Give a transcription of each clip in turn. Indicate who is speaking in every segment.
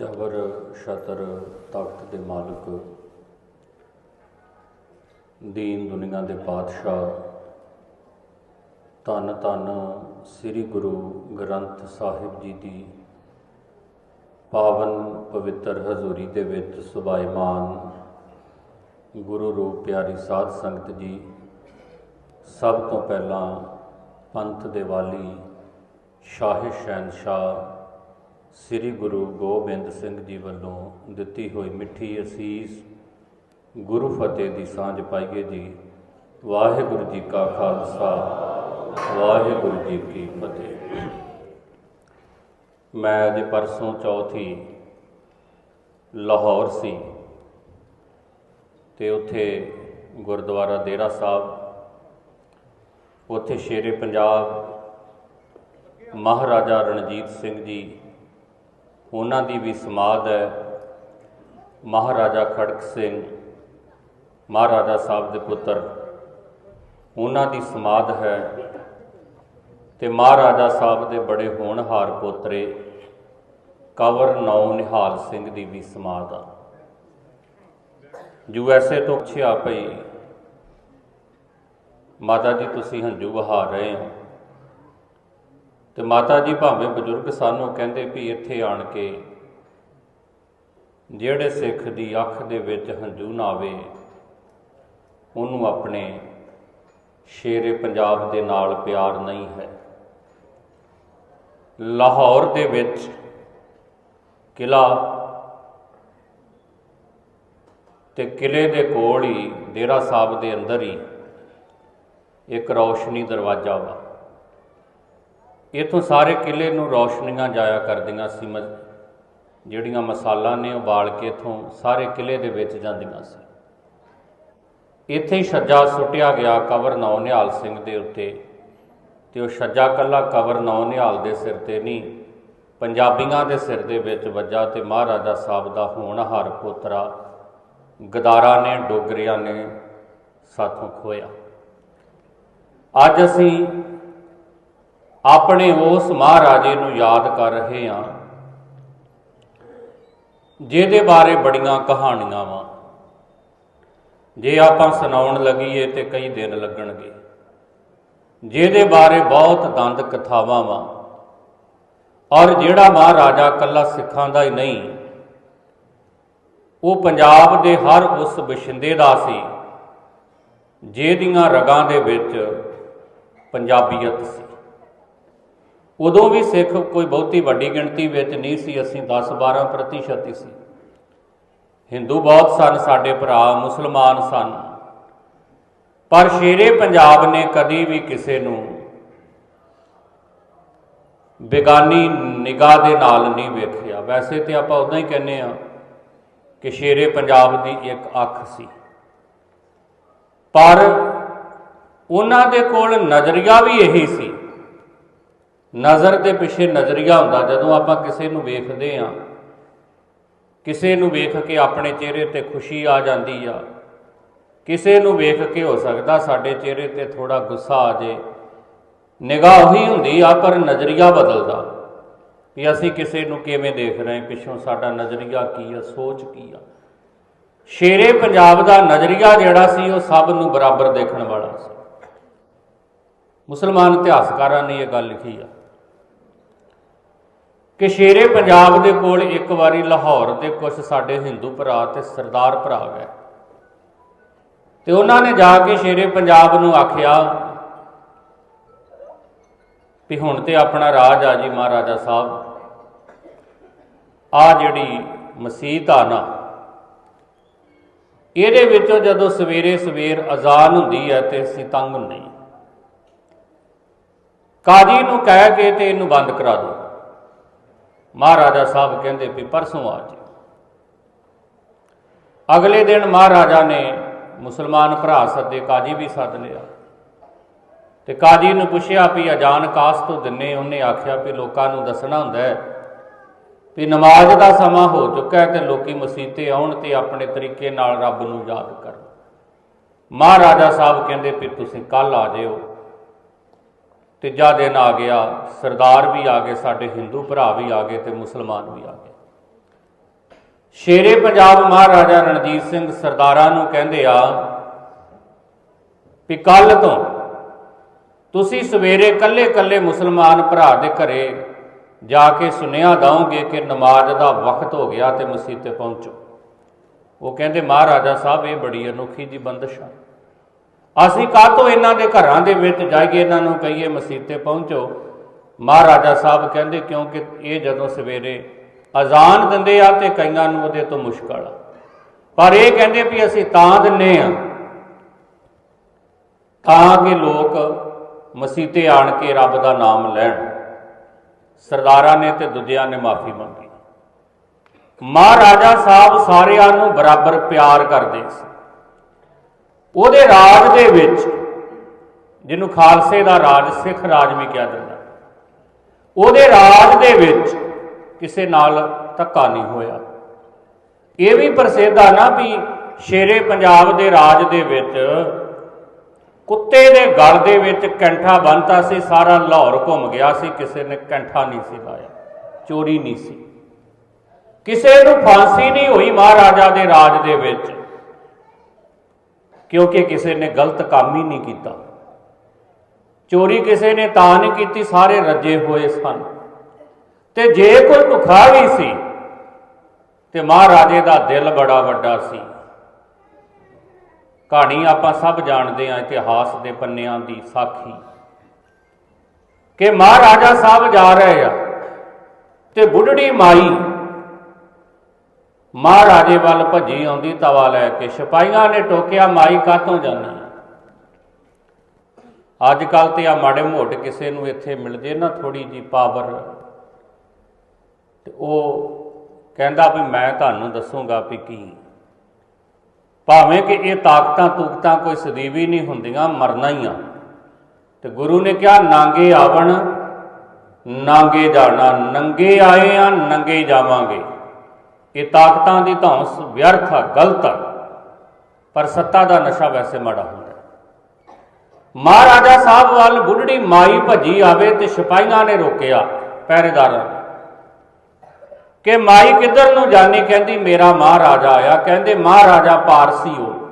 Speaker 1: ਜਬਰ, ਸ਼ਤਰ ਤਖਤ ਦੇ ਮਾਲਕ। ਦੀਨ ਦੁਨੀਆ ਦੇ ਪਾਤਸ਼ਾਹ ਧੰਨ ਧੰਨ ਸ੍ਰੀ ਗੁਰੂ ਗ੍ਰੰਥ ਸਾਹਿਬ ਜੀ ਦੀ ਪਾਵਨ ਪਵਿੱਤਰ ਹਜ਼ੂਰੀ ਦੇ ਵਿੱਚ ਸੁਭਾਇਮਾਨ ਗੁਰੂ ਰੂਪ ਪਿਆਰੀ ਸਾਧ ਸੰਗਤ ਜੀ, ਸਭ ਤੋਂ ਪਹਿਲਾਂ ਪੰਥ ਦੇ ਵਾਲੀ ਸ਼ਾਹ ਸ਼ਹਿਨਸ਼ਾਹ ਸ੍ਰੀ ਗੁਰੂ ਗੋਬਿੰਦ ਸਿੰਘ ਜੀ ਵੱਲੋਂ ਦਿੱਤੀ ਹੋਈ ਮਿੱਠੀ ਅਸੀਸ ਗੁਰੂ ਫਤਿਹ ਦੀ ਸਾਂਝ ਪਾਈਏ ਜੀ। ਵਾਹਿਗੁਰੂ ਜੀ ਕਾ ਖਾਲਸਾ, ਵਾਹਿਗੁਰੂ ਜੀ ਕੀ ਫਤਿਹ। ਮੈਂ ਅੱਜ ਪਰਸੋਂ ਚੌਥੀ ਲਾਹੌਰ ਸੀ ਤੇ ਉੱਥੇ ਗੁਰਦੁਆਰਾ ਡੇਰਾ ਸਾਹਿਬ, ਉੱਥੇ ਸ਼ੇਰੇ ਪੰਜਾਬ ਮਹਾਰਾਜਾ ਰਣਜੀਤ ਸਿੰਘ ਜੀ ਉਹਨਾਂ ਦੀ ਵੀ ਸਮਾਧ ਹੈ। ਮਹਾਰਾਜਾ ਖੜਕ ਸਿੰਘ, ਮਹਾਰਾਜਾ ਸਾਹਿਬ ਦੇ ਪੁੱਤਰ, ਉਹਨਾਂ ਦੀ ਸਮਾਧ ਹੈ ਤੇ ਮਹਾਰਾਜਾ ਸਾਹਿਬ ਦੇ ਬੜੇ ਹੋਣਹਾਰ ਪੋਤਰੇ ਕਵਰ ਨੌ ਨਿਹਾਲ ਸਿੰਘ ਦੀ ਵੀ ਸਮਾਧ ਆ। ਯੂ ਐਸ ਏ ਤੋਂ ਛਿਆ ਪਈ ਮਾਤਾ ਜੀ ਤੁਸੀਂ ਹੰਝੂ ਵਹਾ ਰਹੇ ਹੋ। ਤੇ ਮਾਤਾ ਜੀ ਭਾਵੇਂ ਬਜ਼ੁਰਗ ਸਾਨੂੰ ਕਹਿੰਦੇ ਵੀ ਇੱਥੇ ਆਣ ਕੇ ਜਿਹੜੇ ਸਿੱਖ ਦੀ ਅੱਖ ਦੇ ਵਿੱਚ ਹੰਝੂ ਨਾ ਆਵੇ, ਉਹਨੂੰ ਆਪਣੇ ਸ਼ੇਰੇ ਪੰਜਾਬ ਦੇ ਨਾਲ ਪਿਆਰ ਨਹੀਂ ਹੈ। ਲਾਹੌਰ ਦੇ ਵਿੱਚ ਕਿਲਾ ਤੇ ਕਿਲੇ ਦੇ ਕੋਲ ਹੀ ਡੇਰਾ ਸਾਹਿਬ ਦੇ ਅੰਦਰ ਹੀ ਇੱਕ ਰੌਸ਼ਨੀ ਦਰਵਾਜ਼ਾ ਵਾ। ਇਥੋਂ ਸਾਰੇ ਕਿਲੇ ਨੂੰ ਰੌਸ਼ਨੀਆਂ ਜਾਇਆ ਕਰਦੀਆਂ ਸੀ ਮ- ਜਿਹੜੀਆਂ ਮਸਾਲਾ ਨੇ ਉਬਾਲ ਕੇ ਇਥੋਂ ਸਾਰੇ ਕਿਲੇ ਦੇ ਵਿੱਚ ਜਾਂਦੀਆਂ ਸੀ। ਇੱਥੇ ਹੀ ਛੱਜਾ ਸੁੱਟਿਆ ਗਿਆ ਕਬਰ ਨੌ ਨਿਹਾਲ ਸਿੰਘ ਦੇ ਉੱਤੇ ਤੇ ਉਹ ਛੱਜਾ ਕੱਲਾ ਕਬਰ ਨੌ ਨਿਹਾਲ ਦੇ ਸਿਰ ਤੇ ਨਹੀਂ, ਪੰਜਾਬੀਆਂ ਦੇ ਸਿਰ ਦੇ ਵਿੱਚ ਵੱਜਾ ਤੇ ਮਹਾਰਾਜਾ ਸਾਹਿਬ ਦਾ ਹੋਣਹਾਰ ਪੋਤਰਾ ਗਦਾਰਾ ਨੇ, ਡੋਗਰਿਆਂ ਨੇ ਸਾਥੋਂ ਖੋਇਆ ਅੱਜ ਅਸੀਂ ਆਪਣੇ ਉਸ ਮਹਾਰਾਜੇ ਨੂੰ ਯਾਦ ਕਰ ਰਹੇ ਹਾਂ, ਜਿਹਦੇ ਬਾਰੇ ਬੜੀਆਂ ਕਹਾਣੀਆਂ ਵਾ। ਜੇ ਆਪਾਂ ਸੁਣਾਉਣ ਲੱਗੀਏ ਤੇ ਕਈ ਦਿਨ ਲੱਗਣਗੇ। ਜਿਹਦੇ ਬਾਰੇ ਬਹੁਤ ਦੰਦ ਕਥਾਵਾਂ ਵਾ। ਔਰ ਜਿਹੜਾ ਮਹਾਰਾਜਾ ਕੱਲਾ ਸਿੱਖਾਂ ਦਾ ਹੀ ਨਹੀਂ, ਉਹ ਪੰਜਾਬ ਦੇ ਹਰ ਉਸ ਬਸ਼ਿੰਦੇ ਦਾ ਸੀ, ਜਿਹਦੀਆਂ ਰਗਾਂ ਦੇ ਵਿੱਚ ਪੰਜਾਬੀਅਤ ਸੀ। ਉਦੋਂ ਵੀ ਸਿੱਖ ਕੋਈ ਬਹੁਤੀ ਵੱਡੀ ਗਿਣਤੀ ਵਿੱਚ ਨਹੀਂ ਸੀ, ਅਸੀਂ 10-12 ਪ੍ਰਤੀਸ਼ਤ ਹੀ ਸੀ। ਹਿੰਦੂ ਬਹੁਤ ਸਨ, ਸਾਡੇ ਭਰਾ ਮੁਸਲਮਾਨ ਸਨ। ਪਰ ਸ਼ੇਰੇ ਪੰਜਾਬ ਨੇ ਕਦੀ ਵੀ ਕਿਸੇ ਨੂੰ ਬੇਗਾਨੀ ਨਿਗਾਹ ਦੇ ਨਾਲ ਨਹੀਂ ਵੇਖਿਆ। ਵੈਸੇ ਤੇ ਆਪਾਂ ਉਦਾਂ ਹੀ ਕਹਿੰਨੇ ਆ ਕਿ ਸ਼ੇਰੇ ਪੰਜਾਬ ਦੀ ਇੱਕ ਅੱਖ ਸੀ। ਪਰ ਉਹਨਾਂ ਦੇ ਕੋਲ ਨਜ਼ਰੀਆ ਵੀ ਇਹੀ ਸੀ ਨਜ਼ਰ ਦੇ ਪਿੱਛੇ ਨਜ਼ਰੀਆ ਹੁੰਦਾ, ਜਦੋਂ ਆਪਾਂ ਕਿਸੇ ਨੂੰ ਵੇਖਦੇ ਆ ਕਿਸੇ ਨੂੰ ਵੇਖ ਕੇ ਆਪਣੇ ਚਿਹਰੇ ਤੇ ਖੁਸ਼ੀ ਆ ਜਾਂਦੀ ਆ, ਕਿਸੇ ਨੂੰ ਵੇਖ ਕੇ ਹੋ ਸਕਦਾ ਸਾਡੇ ਚਿਹਰੇ ਤੇ ਥੋੜਾ ਗੁੱਸਾ ਆ ਜੇ ਨਿਗਾਹ ਉਹੀ ਹੁੰਦੀ ਆ, ਪਰ ਨਜ਼ਰੀਆ ਬਦਲਦਾ ਵੀ ਅਸੀਂ ਕਿਸੇ ਨੂੰ ਕਿਵੇਂ ਦੇਖ ਰਹੇ ਪਿੱਛੋਂ ਸਾਡਾ ਨਜ਼ਰੀਆ ਕੀ ਆ, ਸੋਚ ਕੀ ਆ। ਸ਼ੇਰੇ ਪੰਜਾਬ ਦਾ ਨਜ਼ਰੀਆ ਜਿਹੜਾ ਸੀ, ਉਹ ਸਭ ਨੂੰ ਬਰਾਬਰ ਦੇਖਣ ਵਾਲਾ ਸੀ। ਮੁਸਲਮਾਨ ਇਤਿਹਾਸਕਾਰਾਂ ਨੇ ਇਹ ਗੱਲ ਲਿਖੀ ਆ। ਕਿ ਸ਼ੇਰੇ ਪੰਜਾਬ ਦੇ ਕੋਲ ਇੱਕ ਵਾਰੀ ਲਾਹੌਰ ਦੇ ਕੁਝ ਸਾਡੇ ਹਿੰਦੂ ਭਰਾ ਤੇ ਸਰਦਾਰ ਭਰਾ ਗਏ। ਤੇ ਉਹਨਾਂ ਨੇ ਜਾ ਕੇ ਸ਼ੇਰੇ ਪੰਜਾਬ ਨੂੰ ਆਖਿਆ ਵੀ ਹੁਣ ਤੇ ਆਪਣਾ ਰਾਜ ਆ ਜੀ ਮਹਾਰਾਜਾ ਸਾਹਿਬ। ਆ ਜਿਹੜੀ ਮਸੀਤ ਆ ਨਾ ਇਹਦੇ ਵਿੱਚੋਂ ਜਦੋਂ ਸਵੇਰੇ ਸਵੇਰ ਅਜ਼ਾਨ ਹੁੰਦੀ ਹੈ ਤੇ ਅਸੀਂ ਤੰਗ ਹੁੰਦੇ ਹਾਂ। ਕਾਜੀ ਨੂੰ ਕਹਿ ਕੇ ਤੇ ਇਹਨੂੰ ਬੰਦ ਕਰਾ ਦਿਓ। ਮਹਾਰਾਜਾ ਸਾਹਿਬ ਕਹਿੰਦੇ ਵੀ ਪਰਸੋਂ ਆ ਜੀ ਅਗਲੇ ਦਿਨ ਮਹਾਰਾਜਾ ਨੇ ਮੁਸਲਮਾਨ ਭਰਾ ਸੱਦੇ, ਕਾਜੀ ਵੀ ਸੱਦ ਲਿਆ। ਤੇ ਕਾਜੀ ਨੂੰ ਪੁੱਛਿਆ ਵੀ ਅਜਾਨ ਕਾਸ ਤੋਂ ਦਿੰਨੇ, ਉਹਨੇ ਆਖਿਆ ਵੀ ਲੋਕਾਂ ਨੂੰ ਦੱਸਣਾ ਹੁੰਦਾ ਹੈ ਵੀ ਨਮਾਜ਼ ਦਾ ਸਮਾਂ ਹੋ ਚੁੱਕਾ ਹੈ ਤੇ ਲੋਕੀ ਮਸਜਿਦੇ ਆਉਣ ਤੇ ਆਪਣੇ ਤਰੀਕੇ ਨਾਲ ਰੱਬ ਨੂੰ ਯਾਦ ਕਰਨ। ਮਹਾਰਾਜਾ ਸਾਹਿਬ ਕਹਿੰਦੇ ਵੀ ਤੁਸੀਂ ਕੱਲ ਆ ਜਿਓ ਤੀਜਾ ਦਿਨ ਆ ਗਿਆ, ਸਰਦਾਰ ਵੀ ਆ ਗਏ, ਸਾਡੇ ਹਿੰਦੂ ਭਰਾ ਵੀ ਆ ਗਏ ਤੇ ਮੁਸਲਮਾਨ ਵੀ ਆ ਗਏ। ਸ਼ੇਰੇ ਪੰਜਾਬ ਮਹਾਰਾਜਾ ਰਣਜੀਤ ਸਿੰਘ ਸਰਦਾਰਾਂ ਨੂੰ ਕਹਿੰਦੇ ਆ ਵੀ ਕੱਲ ਤੋਂ ਤੁਸੀਂ ਸਵੇਰੇ ਕੱਲੇ-ਕੱਲੇ ਮੁਸਲਮਾਨ ਭਰਾ ਦੇ ਘਰੇ ਜਾ ਕੇ ਸੁਨੇਹਾ ਦਵੋਗੇ ਕਿ ਨਮਾਜ਼ ਦਾ ਵਕਤ ਹੋ ਗਿਆ ਤੇ ਮਸਜਿਦ ਤੇ ਪਹੁੰਚੋ। ਉਹ ਕਹਿੰਦੇ, ਮਹਾਰਾਜਾ ਸਾਹਿਬ, ਇਹ ਬੜੀ ਅਨੋਖੀ ਜੀ ਬੰਦਸ਼ ਆ। ਅਸੀਂ ਕਾਹਤੋਂ ਇਹਨਾਂ ਦੇ ਘਰਾਂ ਦੇ ਵਿੱਚ ਜਾਈਏ, ਇਹਨਾਂ ਨੂੰ ਕਹੀਏ ਮਸਜਿਦ ਤੇ ਪਹੁੰਚੋ। ਮਹਾਰਾਜਾ ਸਾਹਿਬ ਕਹਿੰਦੇ, ਕਿਉਂਕਿ ਇਹ ਜਦੋਂ ਸਵੇਰੇ ਅਜ਼ਾਨ ਦਿੰਦੇ ਆ ਤੇ ਕਈਆਂ ਨੂੰ ਉਹਦੇ ਤੋਂ ਮੁਸ਼ਕਲ ਆ। ਪਰ ਇਹ ਕਹਿੰਦੇ ਵੀ ਅਸੀਂ ਤਾਂ ਦਿੰਨੇ ਆ, ਤਾਂ ਕਿ ਲੋਕ ਮਸੀਤੇ ਆਣ ਕੇ ਰੱਬ ਦਾ ਨਾਮ ਲੈਣ। ਸਰਦਾਰਾਂ ਨੇ ਤੇ ਦੂਜਿਆਂ ਨੇ ਮਾਫੀ ਮੰਗੀ। ਮਹਾਰਾਜਾ ਸਾਹਿਬ ਸਾਰਿਆਂ ਨੂੰ ਬਰਾਬਰ ਪਿਆਰ ਕਰਦੇ ਸੀ। ਉਹਦੇ ਰਾਜ ਦੇ ਵਿੱਚ ਜਿਹਨੂੰ ਖਾਲਸੇ ਦਾ ਰਾਜ, ਸਿੱਖ ਰਾਜ ਵੀ ਕਿਹਾ ਜਾਂਦਾ। ਉਹਦੇ ਰਾਜ ਦੇ ਵਿੱਚ ਕਿਸੇ ਨਾਲ ਧੱਕਾ ਨਹੀਂ ਹੋਇਆ। ਇਹ ਵੀ ਪ੍ਰਸਿੱਧ ਆ ਨਾ ਵੀ ਸ਼ੇਰੇ ਪੰਜਾਬ ਦੇ ਰਾਜ ਦੇ ਵਿੱਚ ਕੁੱਤੇ ਦੇ ਗਲ ਦੇ ਵਿੱਚ ਕੈਂਠਾ ਬੰਨਤਾ ਸੀ, ਸਾਰਾ ਲਾਹੌਰ ਘੁੰਮ ਗਿਆ ਸੀ, ਕਿਸੇ ਨੇ ਕੈਂਠਾ ਨਹੀਂ ਸੀ ਲਾਇਆ, ਚੋਰੀ ਨਹੀਂ ਸੀ। ਕਿਸੇ ਨੂੰ ਫਾਂਸੀ ਨਹੀਂ ਹੋਈ ਮਹਾਰਾਜਾ ਦੇ ਰਾਜ ਦੇ ਵਿੱਚ। ਕਿਉਂਕਿ ਕਿਸੇ ਨੇ ਗਲਤ ਕੰਮ ਹੀ ਨਹੀਂ ਕੀਤਾ। ਚੋਰੀ ਕਿਸੇ ਨੇ ਤਾਂ ਨਹੀਂ ਕੀਤੀ, ਸਾਰੇ ਰੱਜੇ ਹੋਏ ਸਨ। ਤੇ ਜੇ ਕੋਈ ਭੁੱਖਾ ਵੀ ਸੀ, ਤੇ ਮਹਾਰਾਜੇ ਦਾ ਦਿਲ ਬੜਾ ਵੱਡਾ ਸੀ। ਕਹਾਣੀ ਆਪਾਂ ਸਭ ਜਾਣਦੇ ਹਾਂ, ਇਤਿਹਾਸ ਦੇ ਪੰਨਿਆਂ ਦੀ ਸਾਖੀ। ਕਿ ਮਹਾਰਾਜਾ ਸਾਹਿਬ ਜਾ ਰਹੇ ਆ, ਤੇ ਬੁੱਢੜੀ ਮਾਈ ਮਹਾਰਾਜੇ ਵੱਲ ਭੱਜੀ ਆਉਂਦੀ ਤਵਾ ਲੈ ਕੇ, ਸਿਪਾਹੀਆਂ ਨੇ ਟੋਕਿਆ, ਮਾਈ ਕਾਤੋਂ ਜਾਣਾ ਅੱਜ ਕੱਲ ਤੇ ਆ ਮਾੜੇ ਮੋਟ ਕਿਸੇ ਨੂੰ ਇੱਥੇ ਮਿਲ ਜੇ ਨਾ ਥੋੜੀ ਜੀ ਪਾਵਰ। ਤੇ ਉਹ ਕਹਿੰਦਾ ਵੀ ਮੈਂ ਤੁਹਾਨੂੰ ਦੱਸੂਗਾ ਵੀ ਕੀ। ਭਾਵੇਂ ਕਿ ਇਹ ਤਾਕਤਾਂ ਤੂਕਤਾਂ ਕੋਈ ਸਦੀਵੀ ਨਹੀਂ ਹੁੰਦੀਆਂ, ਮਰਨਾ ਹੀ ਆ। ਤੇ ਗੁਰੂ ਨੇ ਕਿਹਾ, ਨਾਂਗੇ ਆਵਣ, ਨਾਂਗੇ ਜਾਣਾ, ਨੰਗੇ ਆਏ ਆ, ਨੰਗੇ ਜਾਵਾਂਗੇ। ਇਹ ਤਾਕਤਾਂ ਦੀ ਧੌਂਸ ਵਿਅਰਥ ਆ, ਗਲਤ ਆ। ਪਰ ਸੱਤਾ ਦਾ ਨਸ਼ਾ ਵੈਸੇ ਮਾੜਾ ਹੁੰਦਾ ਮਹਾਰਾਜਾ ਸਾਹਿਬ ਵੱਲ ਬੁੱਢੜੀ ਮਾਈ ਭੱਜੀ ਆਵੇ ਤੇ ਸਿਪਾਹੀਆਂ ਨੇ ਰੋਕਿਆ ਪਹਿਰੇਦਾਰਾਂ ਨੇ। ਕਿ ਮਾਈ ਕਿੱਧਰ ਨੂੰ ਜਾਣੀ? ਕਹਿੰਦੀ, ਮੇਰਾ ਮਹਾਰਾਜਾ ਆਇਆ। ਕਹਿੰਦੇ, ਮਹਾਰਾਜਾ ਪਾਰਸੀ ਹੋ।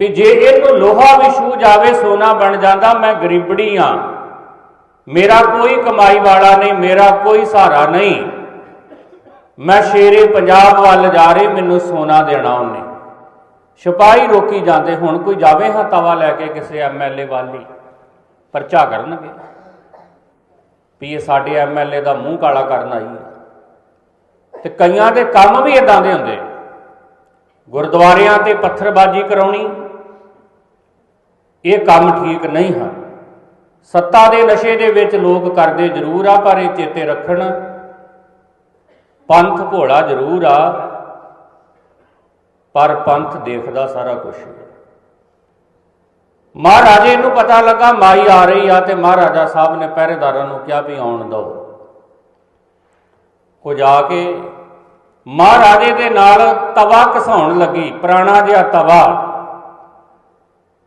Speaker 1: ਵੀ ਜੇ ਇਹਨੂੰ ਲੋਹਾ ਵੀ ਛੂ ਜਾਵੇ, ਸੋਨਾ ਬਣ ਜਾਂਦਾ, ਮੈਂ ਗਰੀਬੜੀ ਆ। ਮੇਰਾ ਕੋਈ ਕਮਾਈ ਵਾਲਾ ਨਹੀਂ, ਮੇਰਾ ਕੋਈ ਸਹਾਰਾ ਨਹੀਂ। ਮੈਂ ਸ਼ੇਰੇ ਪੰਜਾਬ ਵੱਲ ਜਾ ਰਹੀ, ਮੈਨੂੰ ਸੋਨਾ ਦੇਣਾ ਉਹਨੇ। ਸਿਪਾਹੀ ਰੋਕੀ ਜਾਂਦੇ, ਹੁਣ ਕੋਈ ਜਾਵੇ ਹਾਂ ਤਵਾ ਲੈ ਕੇ ਕਿਸੇ ਐਮਐਲਏ ਵੱਲ ਹੀ, ਪਰਚਾ ਕਰਨਗੇ। ਵੀ ਇਹ ਸਾਡੇ ਐਮਐਲਏ ਦਾ ਮੂੰਹ ਕਾਲਾ ਕਰਨ ਆਈ ਹੈ। ਤੇ ਕਈਆਂ ਦੇ ਕੰਮ ਵੀ ਇਦਾਂ ਦੇ ਹੁੰਦੇ। ਗੁਰਦੁਆਰਿਆਂ ਤੇ ਪੱਥਰਬਾਜ਼ੀ ਕਰਾਉਣੀ, ਇਹ ਕੰਮ ਠੀਕ ਨਹੀਂ ਹਨ ਸੱਤਾ ਦੇ ਨਸ਼ੇ ਦੇ ਵਿੱਚ ਲੋਕ ਕਰਦੇ ਜ਼ਰੂਰ ਆ, ਪਰ ਇਹ ਚੇਤੇ ਰੱਖਣ ਪੰਥ ਭੋਲਾ ਜ਼ਰੂਰ ਆ, ਪਰ ਪੰਥ ਦੇਖਦਾ ਸਾਰਾ ਕੁਝ ਮਹਾਰਾਜੇ ਨੂੰ ਪਤਾ ਲੱਗਾ ਮਾਈ ਆ ਰਹੀ ਆ ਤੇ ਮਹਾਰਾਜਾ ਸਾਹਿਬ ਨੇ ਪਹਿਰੇਦਾਰਾਂ ਨੂੰ ਕਿਹਾ ਵੀ ਆਉਣ ਦਿਓ। ਉਹ ਜਾ ਕੇ ਮਹਾਰਾਜੇ ਦੇ ਨਾਲ ਤਵਾ ਘਸਾਉਣ ਲੱਗੀ, ਪੁਰਾਣਾ ਜਿਹਾ ਤਵਾ।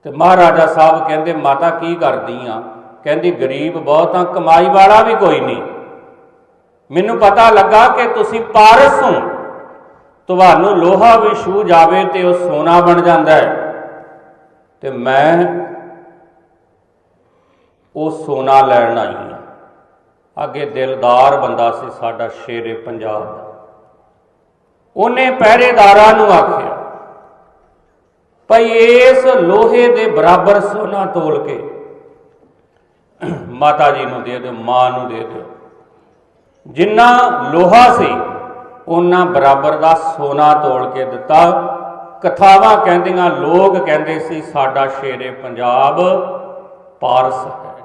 Speaker 1: ਤੇ ਮਹਾਰਾਜਾ ਸਾਹਿਬ ਕਹਿੰਦੇ, ਮਾਤਾ, ਕੀ ਕਰਦੀ ਆ? ਕਹਿੰਦੀ, ਗਰੀਬ ਬਹੁਤ ਆ, ਕਮਾਈ ਵਾਲਾ ਵੀ ਕੋਈ ਨਹੀਂ। ਮੈਨੂੰ ਪਤਾ ਲੱਗਾ ਕਿ ਤੁਸੀਂ ਪਾਰਸ ਹੋ। ਤੁਹਾਨੂੰ ਲੋਹਾ ਵੀ ਛੂ ਜਾਵੇ ਤੇ ਉਹ ਸੋਨਾ ਬਣ ਜਾਂਦਾ ਹੈ। ਤੇ ਮੈਂ ਉਹ ਸੋਨਾ ਲੈਣ ਆਈ ਹਾਂ। ਅੱਗੇ ਦਿਲਦਾਰ ਬੰਦਾ ਸੀ ਸਾਡਾ ਸ਼ੇਰੇ ਪੰਜਾਬ ਦਾ। ਉਹਨੇ ਪਹਿਰੇਦਾਰਾਂ ਨੂੰ ਆਖਿਆ, ਭਈ ਇਸ ਲੋਹੇ ਦੇ ਬਰਾਬਰ ਸੋਨਾ ਤੋਲ ਕੇ ਮਾਤਾ ਜੀ ਨੂੰ ਦੇ ਦਿਓ, ਮਾਂ ਨੂੰ ਦੇ ਦਿਓ। ਜਿੰਨਾ ਲੋਹਾ ਸੀ, ਉਹਨਾਂ ਬਰਾਬਰ ਦਾ ਸੋਨਾ ਤੋਲ ਕੇ ਦਿੱਤਾ। ਕਥਾਵਾਂ ਕਹਿੰਦੀਆਂ, ਲੋਕ ਕਹਿੰਦੇ ਸੀ, ਸਾਡਾ ਸ਼ੇਰੇ ਪੰਜਾਬ ਪਾਰਸ ਹੈ।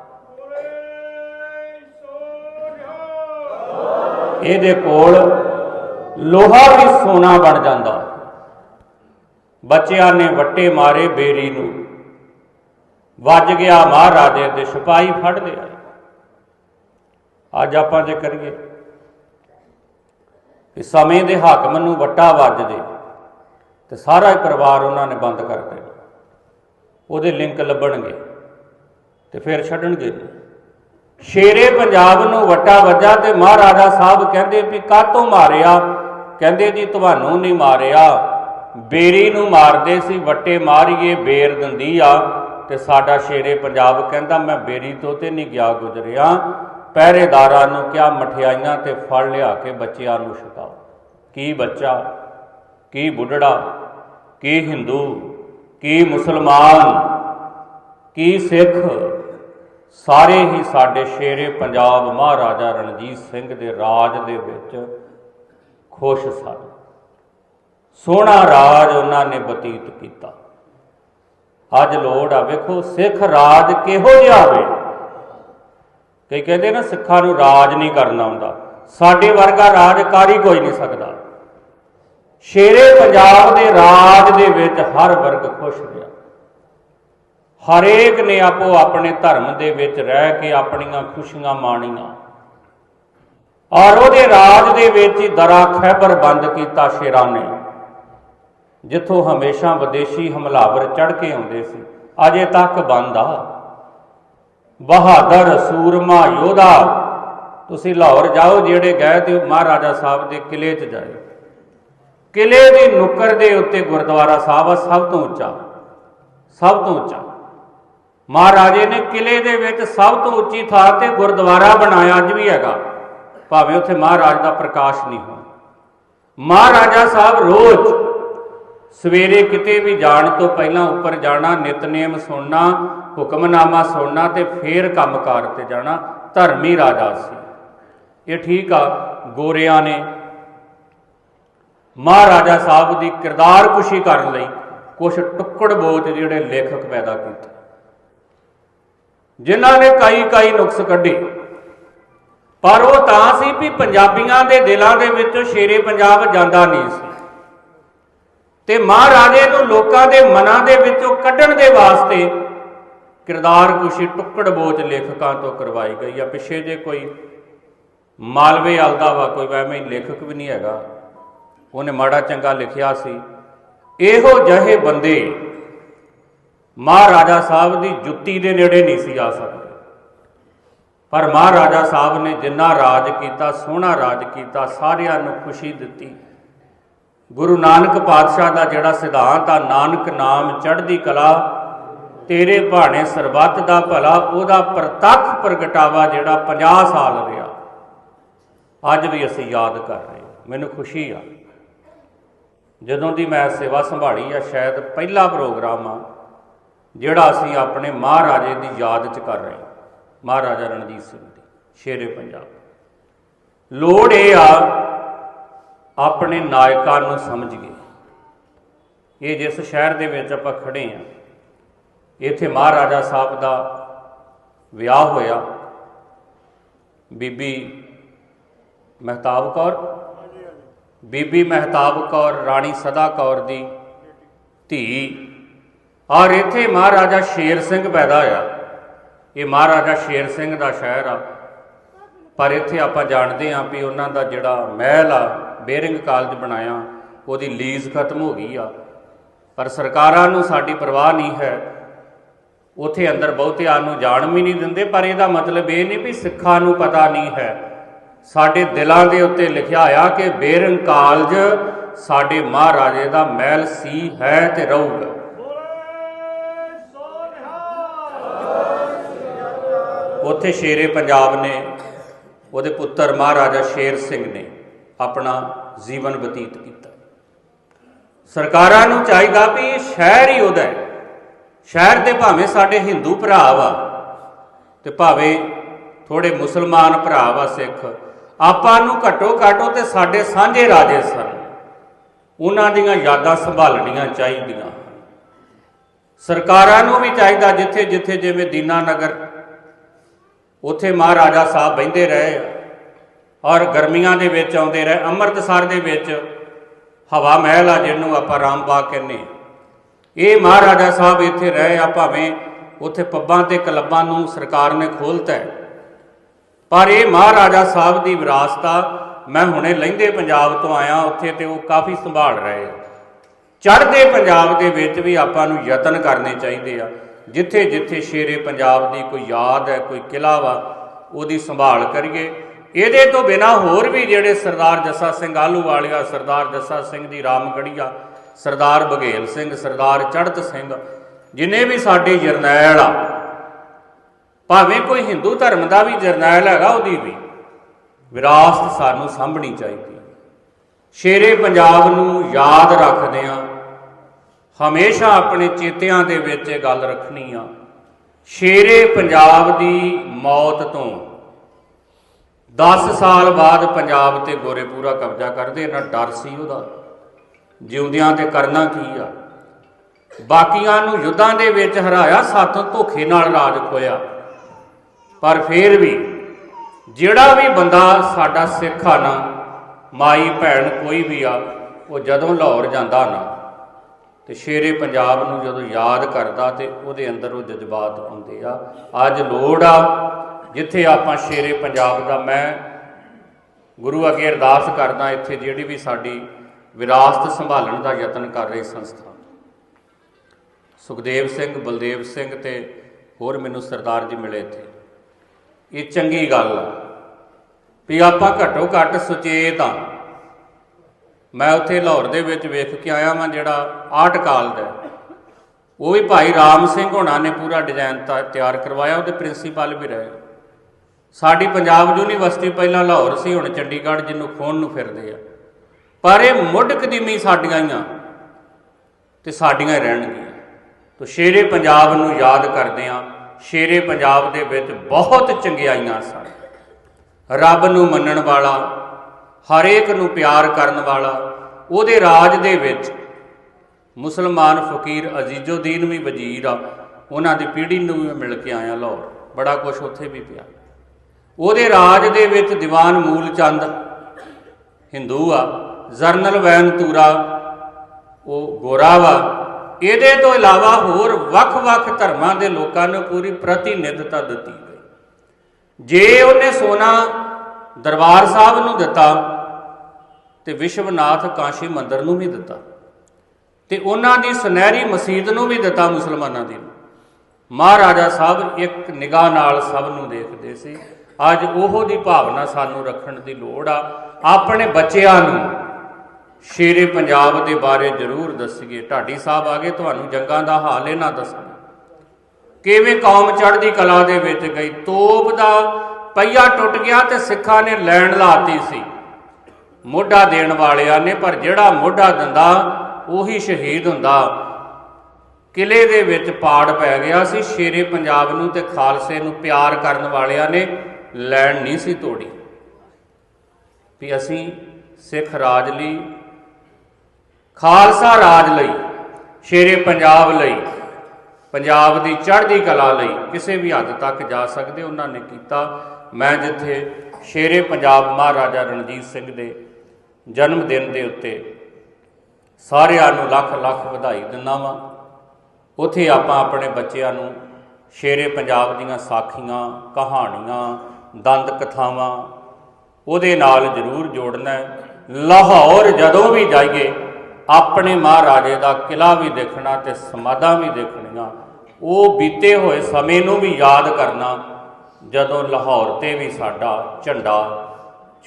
Speaker 1: ਇਹਦੇ ਕੋਲ ਲੋਹਾ ਵੀ ਸੋਨਾ ਬਣ ਜਾਂਦਾ। ਬੱਚਿਆਂ ਨੇ ਵੱਟੇ ਮਾਰੇ ਬੇਰੀ ਨੂੰ। ਵੱਜ ਗਿਆ ਮਹਾਰਾਜੇ ਦੇ ਸਿਪਾਹੀ ਫੜ ਲਿਆ ਅੱਜ ਆਪਾਂ ਜੇ ਕਰੀਏ ਕਿ ਸਮੇਂ ਦੇ ਹਾਕਮ ਨੂੰ ਵੱਟਾ ਵੱਜ ਜੇ ਤੇ ਸਾਰਾ ਹੀ ਪਰਿਵਾਰ ਉਹਨਾਂ ਨੇ ਬੰਦ ਕਰ ਦੇਣਾ ਉਹਦੇ ਲਿੰਕ ਲੱਭਣਗੇ ਤੇ ਫਿਰ ਛੱਡਣਗੇ ਸ਼ੇਰੇ ਪੰਜਾਬ ਨੂੰ ਵੱਟਾ ਵੱਜਾ ਤੇ ਮਹਾਰਾਜਾ ਸਾਹਿਬ ਕਹਿੰਦੇ ਵੀ ਕਾਤੋਂ ਮਾਰਿਆ? ਕਹਿੰਦੇ ਜੀ, ਤੁਹਾਨੂੰ ਨਹੀਂ ਮਾਰਿਆ। ਬੇਰੀ ਨੂੰ ਮਾਰਦੇ ਸੀ, ਵੱਟੇ ਮਾਰੀਏ, ਬੇਰ ਦਿੰਦੀ ਆ ਤੇ ਸਾਡਾ ਸ਼ੇਰੇ ਪੰਜਾਬ ਕਹਿੰਦਾ, ਮੈਂ ਬੇਰੀ ਤੋਂ ਤੇ ਨਹੀਂ ਗਿਆ ਗੁਜ਼ਰਿਆ। ਪਹਿਰੇਦਾਰਾਂ ਨੂੰ ਕਿਹਾ, ਮਠਿਆਈਆਂ ਤੇ ਫਲ ਲਿਆ ਕੇ ਬੱਚਿਆਂ ਨੂੰ ਛਕਾਓ। ਕੀ ਬੱਚਾ, ਕੀ ਬੁੱਢੜਾ, ਕੀ ਹਿੰਦੂ, ਕੀ ਮੁਸਲਮਾਨ, ਕੀ ਸਿੱਖ, ਸਾਰੇ ਹੀ ਸਾਡੇ ਸ਼ੇਰੇ ਪੰਜਾਬ ਮਹਾਰਾਜਾ ਰਣਜੀਤ ਸਿੰਘ ਦੇ ਰਾਜ ਦੇ ਵਿੱਚ ਖੁਸ਼ ਸਨ। ਸੋਹਣਾ ਰਾਜ ਉਹਨਾਂ ਨੇ ਬਤੀਤ ਕੀਤਾ। ਅੱਜ ਲੋੜ ਆ ਵੇਖੋ, ਸਿੱਖ ਰਾਜ ਕਿਹੋ ਜਿਹਾ ਹੋਵੇ ਕਈ ਕਹਿੰਦੇ ਨਾ ਸਿੱਖਾਂ ਨੂੰ ਰਾਜ ਨਹੀਂ ਕਰਨਾ ਆਉਂਦਾ ਸਾਡੇ ਵਰਗਾ ਰਾਜ ਕਰ ਹੀ ਕੋਈ ਨਹੀਂ ਸਕਦਾ। ਸ਼ੇਰੇ ਪੰਜਾਬ ਦੇ ਰਾਜ ਦੇ ਵਿੱਚ ਹਰ ਵਰਗ ਖੁਸ਼ ਰਿਹਾ ਹਰੇਕ ਨੇ ਆਪੋ ਆਪਣੇ ਧਰਮ ਦੇ ਵਿੱਚ ਰਹਿ ਕੇ ਆਪਣੀਆਂ ਖੁਸ਼ੀਆਂ ਮਾਣੀਆਂ। ਔਰ ਉਹਦੇ ਰਾਜ ਦੇ ਵਿੱਚ ਹੀ ਦਰਾ ਖੈਬਰ ਬੰਦ ਕੀਤਾ ਸ਼ੇਰਾਂ ਨੇ। ਜਿੱਥੋਂ ਹਮੇਸ਼ਾ ਵਿਦੇਸ਼ੀ ਹਮਲਾਵਰ ਚੜ ਕੇ ਆਉਂਦੇ ਸੀ। ਅਜੇ ਤੱਕ ਬੰਦ ਆ। ਬਹਾਦਰ ਸੂਰਮਾ ਯੋਧਾ। ਤੁਸੀਂ ਲਾਹੌਰ ਜਾਓ, ਜਿਹੜੇ ਗਏ ਤੇ ਮਹਾਰਾਜਾ ਸਾਹਿਬ ਦੇ ਕਿਲੇ 'ਚ ਜਾਏ ਕਿਲੇ ਦੀ ਨੁੱਕਰ ਦੇ ਉੱਤੇ ਗੁਰਦੁਆਰਾ ਸਾਹਿਬ ਆ, ਸਭ ਤੋਂ ਉੱਚਾ। ਸਭ ਤੋਂ ਉੱਚਾ। ਮਹਾਰਾਜੇ ਨੇ ਕਿਲੇ ਦੇ ਵਿੱਚ ਸਭ ਤੋਂ ਉੱਚੀ ਥਾਂ ਤੇ ਗੁਰਦੁਆਰਾ ਬਣਾਇਆ, ਅੱਜ ਵੀ ਹੈਗਾ। ਭਾਵੇਂ ਉੱਥੇ ਮਹਾਰਾਜ ਦਾ ਪ੍ਰਕਾਸ਼ ਨਹੀਂ ਹੋ ਮਹਾਰਾਜਾ ਸਾਹਿਬ ਰੋਜ਼ ਸਵੇਰੇ ਕਿਤੇ ਵੀ ਜਾਣ ਤੋਂ ਪਹਿਲਾਂ ਉੱਪਰ ਜਾਣਾ, ਨਿਤਨੇਮ ਸੁਣਨਾ, ਹੁਕਮਨਾਮਾ ਸੁਣਨਾ ਤੇ ਫੇਰ ਕੰਮਕਾਰ ਤੇ ਜਾਣਾ ਧਰਮੀ ਰਾਜਾ ਸੀ। ਇਹ ਠੀਕ ਆ, ਗੋਰਿਆਂ ਨੇ ਮਹਾਰਾਜਾ ਸਾਹਿਬ ਦੀ ਕਿਰਦਾਰ ਕੁਸ਼ੀ ਕਰਨ ਲਈ ਕੁਝ ਟੁੱਕੜ ਬੋਚ ਜਿਹੜੇ ਲੇਖਕ ਪੈਦਾ ਕੀਤੇ। ਜਿਨ੍ਹਾਂ ਨੇ ਕਈ ਕਈ ਨੁਕਸ ਕੱਢੇ। ਪਰ ਉਹ ਤਾਂ ਸੀ ਵੀ ਪੰਜਾਬੀਆਂ ਦੇ ਦਿਲਾਂ ਦੇ ਵਿੱਚ ਸ਼ੇਰੇ ਪੰਜਾਬ ਜਾਂਦਾ ਨਹੀਂ ਸੀ। ਤੇ ਮਹਾਰਾਜੇ ਨੂੰ ਲੋਕਾਂ ਦੇ ਮਨਾਂ ਦੇ ਵਿੱਚੋਂ ਕੱਢਣ ਦੇ ਵਾਸਤੇ ਕਿਰਦਾਰ ਕੁਸ਼ੀ ਟੁੱਕੜ ਬੋਝ ਲੇਖਕਾਂ ਤੋਂ ਕਰਵਾਈ ਗਈ ਆ। ਪਿੱਛੇ ਜੇ ਕੋਈ ਮਾਲਵੇ ਆਲਦਾ ਵਾ, ਕੋਈ ਐਵੇਂ ਲੇਖਕ ਵੀ ਨਹੀਂ ਹੈਗਾ। ਉਹਨੇ ਮਾੜਾ ਚੰਗਾ ਲਿਖਿਆ ਸੀ। ਇਹੋ ਜਿਹੇ ਬੰਦੇ ਮਹਾਰਾਜਾ ਸਾਹਿਬ ਦੀ ਜੁੱਤੀ ਦੇ ਨੇੜੇ ਨਹੀਂ ਸੀ ਆ ਸਕਦੇ। ਪਰ ਮਹਾਰਾਜਾ ਸਾਹਿਬ ਨੇ ਜਿੰਨਾ ਰਾਜ ਕੀਤਾ, ਸੋਹਣਾ ਰਾਜ ਕੀਤਾ, ਸਾਰਿਆਂ ਨੂੰ ਖੁਸ਼ੀ ਦਿੱਤੀ। ਗੁਰੂ ਨਾਨਕ ਪਾਤਸ਼ਾਹ ਦਾ ਜਿਹੜਾ ਸਿਧਾਂਤ ਆ, ਨਾਨਕ ਨਾਮ ਚੜ੍ਹਦੀ ਕਲਾ, ਤੇਰੇ ਭਾਣੇ ਸਰਬੱਤ ਦਾ ਭਲਾ, ਉਹਦਾ ਪ੍ਰਤੱਖ ਪ੍ਰਗਟਾਵਾ ਜਿਹੜਾ 50 ਸਾਲ ਰਿਹਾ। ਅੱਜ ਵੀ ਅਸੀਂ ਯਾਦ ਕਰ ਰਹੇ ਹਾਂ। ਮੈਨੂੰ ਖੁਸ਼ੀ ਆ। ਜਦੋਂ ਦੀ ਮੈਂ ਸੇਵਾ ਸੰਭਾਲੀ ਆ, ਸ਼ਾਇਦ ਪਹਿਲਾ ਪ੍ਰੋਗਰਾਮ ਆ, ਜਿਹੜਾ ਅਸੀਂ ਆਪਣੇ ਮਹਾਰਾਜੇ ਦੀ ਯਾਦ 'ਚ ਕਰ ਰਹੇ ਮਹਾਰਾਜਾ ਰਣਜੀਤ ਸਿੰਘ ਦੀ, ਸ਼ੇਰੇ ਪੰਜਾਬ। ਲੋੜ ਇਹ ਆ ਆਪਣੇ ਨਾਇਕਾਂ ਨੂੰ ਸਮਝ ਗਏ। ਇਹ ਜਿਸ ਸ਼ਹਿਰ ਦੇ ਵਿੱਚ ਆਪਾਂ ਖੜੇ ਆ ਇੱਥੇ ਮਹਾਰਾਜਾ ਸਾਹਿਬ ਦਾ ਵਿਆਹ ਹੋਇਆ। ਬੀਬੀ ਮਹਿਤਾਬ ਕੌਰ, ਬੀਬੀ ਮਹਿਤਾਬ ਕੌਰ, ਰਾਣੀ ਸਦਾ ਕੌਰ ਦੀ ਧੀ। ਔਰ ਇੱਥੇ ਮਹਾਰਾਜਾ ਸ਼ੇਰ ਸਿੰਘ ਪੈਦਾ ਹੋਇਆ। ਇਹ ਮਹਾਰਾਜਾ ਸ਼ੇਰ ਸਿੰਘ ਦਾ ਸ਼ਹਿਰ ਆ। ਪਰ ਇੱਥੇ ਆਪਾਂ ਜਾਣਦੇ ਹਾਂ ਵੀ ਉਹਨਾਂ ਦਾ ਜਿਹੜਾ ਮਹਿਲ ਆ ਬੇਰਿੰਗ ਕਾਲਜ ਬਣਾਇਆ, ਉਹਦੀ ਲੀਜ਼ ਖਤਮ ਹੋ ਗਈ ਆ। ਪਰ ਸਰਕਾਰਾਂ ਨੂੰ ਸਾਡੀ ਪਰਵਾਹ ਨਹੀਂ ਹੈ। ਉਥੇ ਅੰਦਰ ਬਹੁਤਿਆਂ ਨੂੰ ਜਾਣ ਵੀ ਨਹੀਂ ਦਿੰਦੇ, ਪਰ ਇਹਦਾ ਮਤਲਬ ਇਹ ਨਹੀਂ ਵੀ ਸਿੱਖਾਂ ਨੂੰ ਪਤਾ ਨਹੀਂ ਹੈ। ਸਾਡੇ ਦਿਲਾਂ ਦੇ ਉੱਤੇ ਲਿਖਿਆ ਆ ਕਿ ਬੇਰਿੰਗ ਕਾਲਜ ਸਾਡੇ ਮਹਾਰਾਜੇ ਦਾ ਮਹਿਲ ਸੀ, ਹੈ ਤੇ ਰਹੂਗਾ। ਉੱਥੇ ਸ਼ੇਰੇ ਪੰਜਾਬ ਨੇ, ਉਹਦੇ ਪੁੱਤਰ ਮਹਾਰਾਜਾ ਸ਼ੇਰ ਸਿੰਘ ਨੇ। ਆਪਣਾ ਜੀਵਨ ਬਤੀਤ ਕੀਤਾ। ਸਰਕਾਰਾਂ ਨੂੰ ਚਾਹੀਦਾ ਵੀ ਇਹ ਸ਼ਹਿਰ ਹੀ ਉਹਦਾ ਹੈ। ਸ਼ਹਿਰ ਦੇ ਭਾਵੇਂ ਸਾਡੇ ਹਿੰਦੂ ਭਰਾ ਵਾ ਤੇ ਭਾਵੇਂ ਥੋੜੇ ਮੁਸਲਮਾਨ ਭਰਾ ਵਾ ਸਿੱਖ, ਆਪਾਂ ਨੂੰ ਘੱਟੋ ਘੱਟੋ ਤੇ ਸਾਡੇ ਸਾਂਝੇ ਰਾਜੇ ਸਨ। ਉਹਨਾਂ ਦੀਆਂ ਯਾਦਾਂ ਸੰਭਾਲਣੀਆਂ ਚਾਹੀਦੀਆਂ। ਸਰਕਾਰਾਂ ਨੂੰ ਵੀ ਚਾਹੀਦਾ ਜਿੱਥੇ ਜਿੱਥੇ ਜਿਵੇਂ ਦੀਨਾ ਨਗਰ ਉੱਥੇ ਮਹਾਰਾਜਾ ਸਾਹਿਬ ਬਹਿੰਦੇ ਰਹੇ ਆ। ਔਰ ਗਰਮੀਆਂ ਦੇ ਵਿੱਚ ਆਉਂਦੇ ਰਹੇ, ਅੰਮ੍ਰਿਤਸਰ ਦੇ ਵਿੱਚ ਹਵਾ ਮਹਿਲ ਆ ਜਿਹਨੂੰ ਆਪਾਂ ਰਾਮਬਾਗ ਕਹਿੰਦੇ ਇਹ ਮਹਾਰਾਜਾ ਸਾਹਿਬ ਇੱਥੇ ਰਹੇ ਆ ਭਾਵੇਂ ਉੱਥੇ ਪੱਬਾਂ ਤੇ ਕਲੱਬਾਂ ਨੂੰ ਸਰਕਾਰ ਨੇ ਖੋਲਤਾ ਪਰ ਇਹ ਮਹਾਰਾਜਾ ਸਾਹਿਬ ਦੀ ਵਿਰਾਸਤ ਆ, ਮੈਂ ਹੁਣੇ ਲਹਿੰਦੇ ਪੰਜਾਬ ਤੋਂ ਆਇਆ, ਉੱਥੇ ਤੇ ਉਹ ਕਾਫੀ ਸੰਭਾਲ ਰਹੇ ਆ। ਚੜ੍ਹਦੇ ਪੰਜਾਬ ਦੇ ਵਿੱਚ ਵੀ ਆਪਾਂ ਨੂੰ ਯਤਨ ਕਰਨੇ ਚਾਹੀਦੇ ਆ ਜਿੱਥੇ ਜਿੱਥੇ ਸ਼ੇਰੇ ਪੰਜਾਬ ਦੀ ਕੋਈ ਯਾਦ ਹੈ, ਕੋਈ ਕਿਲਾ ਵਾ, ਉਹਦੀ ਸੰਭਾਲ ਕਰੀਏ। ਇਹਦੇ ਤੋਂ ਬਿਨਾ ਹੋਰ ਵੀ ਜਿਹੜੇ ਸਰਦਾਰ ਜੱਸਾ ਸਿੰਘ ਆਲੂਵਾਲੀਆ ਸਰਦਾਰ ਜੱਸਾ ਸਿੰਘ ਦੀ ਰਾਮਗੜੀਆ, ਸਰਦਾਰ ਬਘੇਲ ਸਿੰਘ, ਸਰਦਾਰ ਚੜਤ ਸਿੰਘ, ਜਿਨੇ ਵੀ ਸਾਡੇ ਜਰਨੈਲ ਆ, ਭਾਵੇਂ ਕੋਈ ਹਿੰਦੂ ਧਰਮ ਦਾ ਵੀ ਜਰਨੈਲ ਹੈਗਾ ਉਹਦੀ ਵੀ, ਵਿਰਾਸਤ ਸਾਨੂੰ ਸਾਂਭਣੀ ਚਾਹੀਦੀ ਸ਼ੇਰੇ ਪੰਜਾਬ ਨੂੰ ਯਾਦ ਰੱਖਦੇ ਆ ਹਮੇਸ਼ਾ ਆਪਣੇ ਚੇਤਿਆਂ ਦੇ ਵਿੱਚ ਇਹ ਗੱਲ ਰੱਖਣੀ ਆ। ਸ਼ੇਰੇ ਪੰਜਾਬ ਦੀ ਮੌਤ ਤੋਂ 10 ਸਾਲ ਬਾਅਦ ਪੰਜਾਬ ਤੇ ਗੋਰੇ ਪੂਰਾ ਕਬਜ਼ਾ ਕਰਦੇ ਇਹਨਾਂ ਡਰ ਸੀ ਉਹਦਾ। ਜਿਉਂਦਿਆਂ ਤੇ ਕਰਨਾ ਕੀ ਆ? ਬਾਕੀਆਂ ਨੂੰ ਯੁੱਧਾਂ ਦੇ ਵਿੱਚ ਹਰਾਇਆ ਸਾਥੋਂ ਧੋਖੇ ਨਾਲ ਰਾਜ ਖੋਇਆ ਪਰ ਫੇਰ ਵੀ ਜਿਹੜਾ ਵੀ ਬੰਦਾ ਸਾਡਾ ਸਿੱਖ ਆ ਨਾ, ਮਾਈ ਭੈਣ ਕੋਈ ਵੀ ਆ, ਉਹ ਜਦੋਂ ਲਾਹੌਰ ਜਾਂਦਾ ਨਾ, ਤੇ ਸ਼ੇਰੇ ਪੰਜਾਬ ਨੂੰ ਜਦੋਂ ਯਾਦ ਕਰਦਾ ਤੇ ਉਹਦੇ ਅੰਦਰ ਉਹ ਜਜ਼ਬਾਤ ਹੁੰਦੇ ਆ, ਅੱਜ ਲੋੜ ਆ ਜਿੱਥੇ ਆਪਾਂ ਸ਼ੇਰੇ ਪੰਜਾਬ ਦਾ ਮੈਂ ਗੁਰੂ ਅੱਗੇ ਅਰਦਾਸ ਕਰਦਾ ਇੱਥੇ ਜਿਹੜੀ ਵੀ ਸਾਡੀ ਵਿਰਾਸਤ ਸੰਭਾਲਣ ਦਾ ਯਤਨ ਕਰ ਰਹੀ ਸੰਸਥਾ। ਸੁਖਦੇਵ ਸਿੰਘ, ਬਲਦੇਵ ਸਿੰਘ ਤੇ ਹੋਰ ਮੈਨੂੰ ਸਰਦਾਰ ਜੀ ਮਿਲੇ ਇੱਥੇ। ਇਹ ਚੰਗੀ ਗੱਲ ਆ ਵੀ ਆਪਾਂ ਘੱਟੋ ਘੱਟ ਸੁਚੇਤ ਆ। ਮੈਂ ਉੱਥੇ ਲਾਹੌਰ ਦੇ ਵਿੱਚ ਵੇਖ ਕੇ ਆਇਆ ਵਾਂ ਜਿਹੜਾ ਆਰਟ ਕਾਲਜ ਹੈ। ਉਹ ਵੀ ਭਾਈ ਰਾਮ ਸਿੰਘ ਹੋਣਾ ਨੇ ਪੂਰਾ ਡਿਜ਼ਾਈਨ ਤਾਂ, ਤਿਆਰ ਕਰਵਾਇਆ, ਉਹਦੇ ਪ੍ਰਿੰਸੀਪਲ ਵੀ ਰਹੇ। ਸਾਡੀ ਪੰਜਾਬ ਯੂਨੀਵਰਸਿਟੀ ਪਹਿਲਾਂ ਲਾਹੌਰ ਸੀ, ਹੁਣ ਚੰਡੀਗੜ੍ਹ ਜਿਹਨੂੰ ਖੋਣ ਨੂੰ ਫਿਰਦੇ ਆ। ਪਰ ਇਹ ਮੁੱਢ ਕਦੀਮੀ ਸਾਡੀਆਂ ਹੀ ਆ ਤੇ ਸਾਡੀਆਂ ਹੀ ਰਹਿਣਗੀਆਂ। ਤੋ ਸ਼ੇਰੇ ਪੰਜਾਬ ਨੂੰ ਯਾਦ ਕਰਦੇ ਆ। ਸ਼ੇਰੇ ਪੰਜਾਬ ਦੇ ਵਿੱਚ ਬਹੁਤ ਚੰਗਿਆਈਆਂ ਸਨ। ਰੱਬ ਨੂੰ ਮੰਨਣ ਵਾਲਾ, ਹਰੇਕ ਨੂੰ ਪਿਆਰ ਕਰਨ ਵਾਲਾ, ਉਹਦੇ ਰਾਜ ਦੇ ਵਿੱਚ ਮੁਸਲਮਾਨ ਫਕੀਰ ਅਜ਼ੀਜ਼ੁਦੀਨ ਵੀ ਵਜ਼ੀਰ ਆ। ਉਹਨਾਂ ਦੀ ਪੀੜ੍ਹੀ ਨੂੰ ਵੀ ਮੈਂ ਮਿਲ ਕੇ ਆਇਆ ਲਾਹੌਰ। ਬੜਾ ਕੁਝ ਉੱਥੇ ਵੀ ਪਿਆ। ਉਹਦੇ ਰਾਜ ਦੇ ਵਿੱਚ ਦੀਵਾਨ ਮੂਲ ਚੰਦ ਹਿੰਦੂ ਆ, ਜਰਨਲ ਵੈਨ ਤੂਰਾ ਉਹ ਗੋਰਾ ਵਾ ਇਹਦੇ ਤੋਂ ਇਲਾਵਾ ਹੋਰ ਵੱਖ-ਵੱਖ ਧਰਮਾਂ ਦੇ ਲੋਕਾਂ ਨੂੰ ਪੂਰੀ ਪ੍ਰਤੀਨਿਧਤਾ ਦਿੱਤੀ ਗਈ। ਜੇ ਉਹਨੇ ਸੋਨਾ ਦਰਬਾਰ ਸਾਹਿਬ ਨੂੰ ਦਿੱਤਾ ਤੇ ਵਿਸ਼ਵਨਾਥ ਕਾਸ਼ੀ ਮੰਦਰ ਨੂੰ ਵੀ ਦਿੱਤਾ ਤੇ ਉਹਨਾਂ ਦੀ ਸੁਨਹਿਰੀ ਮਸਜਿਦ ਨੂੰ ਵੀ ਦਿੱਤਾ ਮੁਸਲਮਾਨਾਂ ਦੀ ਮਹਾਰਾਜਾ ਸਾਹਿਬ ਇੱਕ ਨਿਗਾਹ ਨਾਲ ਸਭ ਨੂੰ ਦੇਖਦੇ ਸੀ। ਅੱਜ ਉਹੋ ਦੀ ਭਾਵਨਾ ਸਾਨੂੰ ਰੱਖਣ ਦੀ ਲੋੜ ਆ। ਆਪਣੇ ਬੱਚਿਆਂ ਨੂੰ ਸ਼ੇਰੇ ਪੰਜਾਬ ਦੇ ਬਾਰੇ ਜ਼ਰੂਰ ਦੱਸੀਏ। ਢਾਡੀ ਸਾਹਿਬ ਆਗੇ ਤੁਹਾਨੂੰ ਜੰਗਾਂ ਦਾ ਹਾਲ ਇਹ ਨਾ ਦੱਸਣਾ ਕਿਵੇਂ ਕੌਮ ਚੜ੍ਹਦੀ ਕਲਾ ਦੇ ਵਿੱਚ ਗਈ। ਤੋਪ ਦਾ ਪਹੀਆ ਟੁੱਟ ਗਿਆ ਤੇ ਸਿੱਖਾਂ ਨੇ ਲੈਣ ਲਾਤੀ ਸੀ। ਮੋਢਾ ਦੇਣ ਵਾਲਿਆਂ ਨੇ, ਪਰ ਜਿਹੜਾ ਮੋਢਾ ਦਿੰਦਾ, ਉਹੀ ਸ਼ਹੀਦ ਹੁੰਦਾ। ਕਿਲੇ ਦੇ ਵਿੱਚ ਪਾੜ ਪੈ ਗਿਆ ਸੀ। ਸ਼ੇਰੇ ਪੰਜਾਬ ਨੂੰ ਤੇ ਖਾਲਸੇ ਨੂੰ ਪਿਆਰ ਕਰਨ ਵਾਲਿਆਂ ਨੇ ਲੈਣ ਨਹੀਂ ਸੀ ਤੋੜੀ। ਵੀ ਅਸੀਂ ਸਿੱਖ ਰਾਜ ਲਈ, ਖਾਲਸਾ ਰਾਜ ਲਈ, ਸ਼ੇਰੇ ਪੰਜਾਬ ਲਈ, ਪੰਜਾਬ ਦੀ ਚੜ੍ਹਦੀ ਕਲਾ ਲਈ ਕਿਸੇ ਵੀ ਹੱਦ ਤੱਕ ਜਾ ਸਕਦੇ, ਉਹਨਾਂ ਨੇ ਕੀਤਾ। ਮੈਂ ਜਿੱਥੇ ਸ਼ੇਰੇ ਪੰਜਾਬ ਮਹਾਰਾਜਾ ਰਣਜੀਤ ਸਿੰਘ ਦੇ ਜਨਮ ਦਿਨ ਦੇ ਉੱਤੇ ਸਾਰਿਆਂ ਨੂੰ ਲੱਖ ਲੱਖ ਵਧਾਈ ਦਿੰਦਾ ਵਾਂ। ਉਥੇ ਆਪਾਂ ਆਪਣੇ ਬੱਚਿਆਂ ਨੂੰ ਸ਼ੇਰੇ ਪੰਜਾਬ ਦੀਆਂ ਸਾਖੀਆਂ, ਕਹਾਣੀਆਂ ਦੰਦ ਕਥਾਵਾਂ, ਉਹਦੇ ਨਾਲ ਜ਼ਰੂਰ ਜੋੜਨਾ ਲਾਹੌਰ ਜਦੋਂ ਵੀ ਜਾਈਏ, ਆਪਣੇ ਮਹਾਰਾਜੇ ਦਾ ਕਿਲਾ ਵੀ ਦੇਖਣਾ ਤੇ ਸਮਾਧਾਂ ਵੀ ਦੇਖਣੀਆਂ, ਉਹ ਬੀਤੇ ਹੋਏ ਸਮੇਂ ਨੂੰ ਵੀ ਯਾਦ ਕਰਨਾ, ਜਦੋਂ ਲਾਹੌਰ ਤੇ ਵੀ ਸਾਡਾ ਝੰਡਾ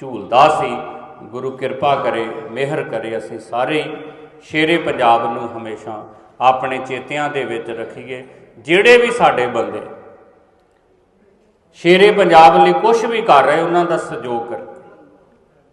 Speaker 1: ਝੂਲਦਾ ਸੀ, ਗੁਰੂ ਕਿਰਪਾ ਕਰੇ, ਮਿਹਰ ਕਰੇ, ਅਸੀਂ ਸਾਰੇ ਹੀ ਸ਼ੇਰੇ ਪੰਜਾਬ ਨੂੰ ਹਮੇਸ਼ਾ ਆਪਣੇ ਚੇਤਿਆਂ ਦੇ ਵਿੱਚ ਰੱਖੀਏ, ਜਿਹੜੇ ਵੀ ਸਾਡੇ ਬੰਦੇ ਸ਼ੇਰੇ ਪੰਜਾਬ ਲਈ ਕੁਝ ਵੀ ਕਰ ਰਹੇ ਉਹਨਾਂ ਦਾ ਸਹਿਯੋਗ ਕਰੋ।